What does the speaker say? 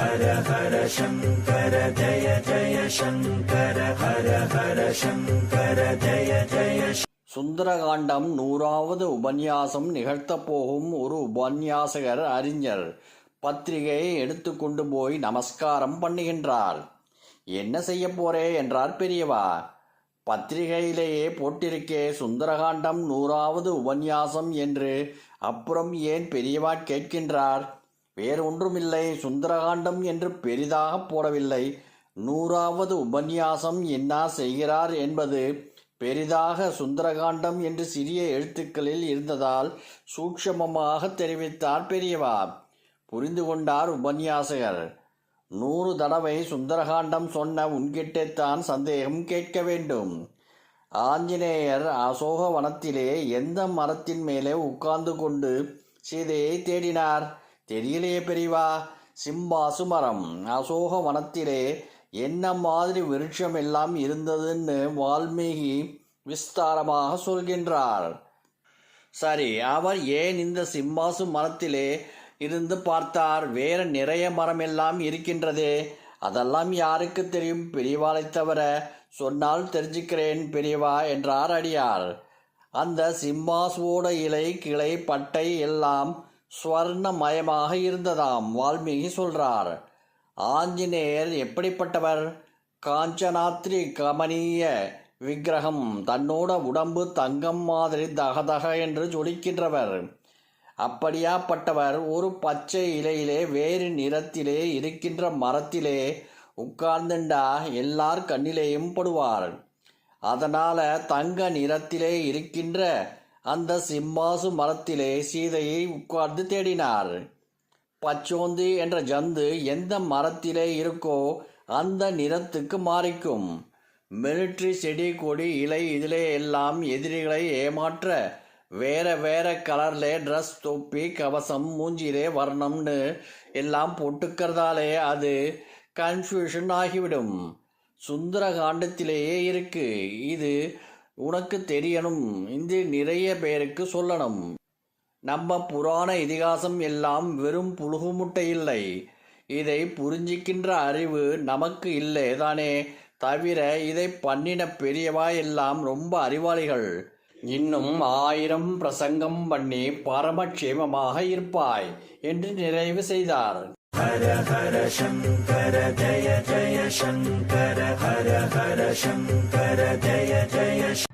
ஹர ஹர சங்கர ஜய ஜய சங்கர ஹர ஹர சங்கர ஜய ஜய சுந்தரகாண்டம் நூறாவது உபன்யாசம் நிகழ்த்தப் போகும் ஒரு உபன்யாசகர் அறிஞர். பத்திரிகையை எடுத்துக்கொண்டு போய் நமஸ்காரம் பண்ணுகின்றார். என்ன செய்ய போறே? என்றார் பெரியவா. பத்திரிகையிலேயே போட்டிருக்கே சுந்தரகாண்டம் நூறாவது உபன்யாசம் என்று அப்புறம் ஏன் பெரியவா கேட்கின்றார்? வேறு ஒன்றுமில்லை. சுந்தரகாண்டம் என்று பெரிதாக போடவில்லை. நூறாவது உபன்யாசம் என்ன செய்கிறார் என்பது பெரிதாக சுந்தரகாண்டம் என்று சிறிய எழுத்துக்களில் இருந்ததால் சூக்ஷமமாக தெரிவித்தார் பெரியவா. புரிந்து கொண்டார் உபன்யாசகர். நூறு தடவை சுந்தரகாண்டம் சொன்ன உன்கிட்டேத்தான் சந்தேகம் கேட்க வேண்டும். ஆஞ்சநேயர் அசோக வனத்திலே எந்த மரத்தின் மேலே உட்கார்ந்து கொண்டு சீதையை தேடினார். தெரியலையே பெரியவா. சிம்பாசு மரம் அசோக வனத்திலே என்ன மாதிரி விருட்சம் எல்லாம் இருந்ததுன்னு வால்மீகி விஸ்தாரமாக சொல்கின்றார். சரி அவர் ஏன் இந்த சிம்மாசு மரத்திலே இருந்து பார்த்தார்? வேற நிறைய மரம் எல்லாம் இருக்கின்றதே. அதெல்லாம் யாருக்கு தெரியும்? பெரியவாளை தவிர சொன்னால் தெரிஞ்சுக்கிறேன் பெரியவா என்றார் அடியார். அந்த சிம்மாசுவோட இலை கிளை பட்டை எல்லாம் ஸ்வர்ணமயமாக இருந்ததாம் வால்மீகி சொல்றார். ஆஞ்சநேயர் எப்படிப்பட்டவர்? காஞ்சனாத்ரி கமனீய விக்கிரகம் தன்னோட உடம்பு தங்கம் மாதிரி தகதக என்று ஜொலிக்கின்றவர். அப்படியாப்பட்டவர் ஒரு பச்சை இலையிலே வேறு நிறத்திலே இருக்கின்ற மரத்திலே உட்கார்ந்துண்டா எல்லார் கண்ணிலேயும் படுவார். அதனால் தங்க நிறத்திலே இருக்கின்ற அந்த சிம்மாசு மரத்திலே சீதையை உட்கார்ந்து தேடினார். பச்சோந்தி என்ற ஜந்து எந்த மரத்திலே இருக்கோ அந்த நிறத்துக்கு மாறிக்கும். மிலிட்ரி செடி கொடி இலை இதிலே எல்லாம் எதிரிகளை ஏமாற்ற வேற வேற கலர்ல ட்ரெஸ் தொப்பி கவசம் மூஞ்சிலே வர்ணம்னு எல்லாம் போட்டுக்கிறதாலே அது கன்ஃபியூஷன் ஆகிவிடும். சுந்தர காண்டத்திலேயே இருக்கு. இது உனக்கு தெரியணும். இது நிறைய பேருக்கு சொல்லணும். நம்ம புராண இதிகாசம் எல்லாம் வெறும் புழுகு முட்டை இல்லை. இதை புரிஞ்சிக்கின்ற அறிவு நமக்கு இல்லை தானே. தவிர இதை பண்ணின பெரியவா எல்லாம் ரொம்ப அறிவாளிகள். இன்னும் ஆயிரம் பிரசங்கம் பண்ணி பரமக்ஷேமமாக இருப்பாய் என்று நிறைவு செய்தார். ஹர ஹர சங்கர ஜய ஜய சங்கர ஹர ஹர சங்கர ஜய ஜய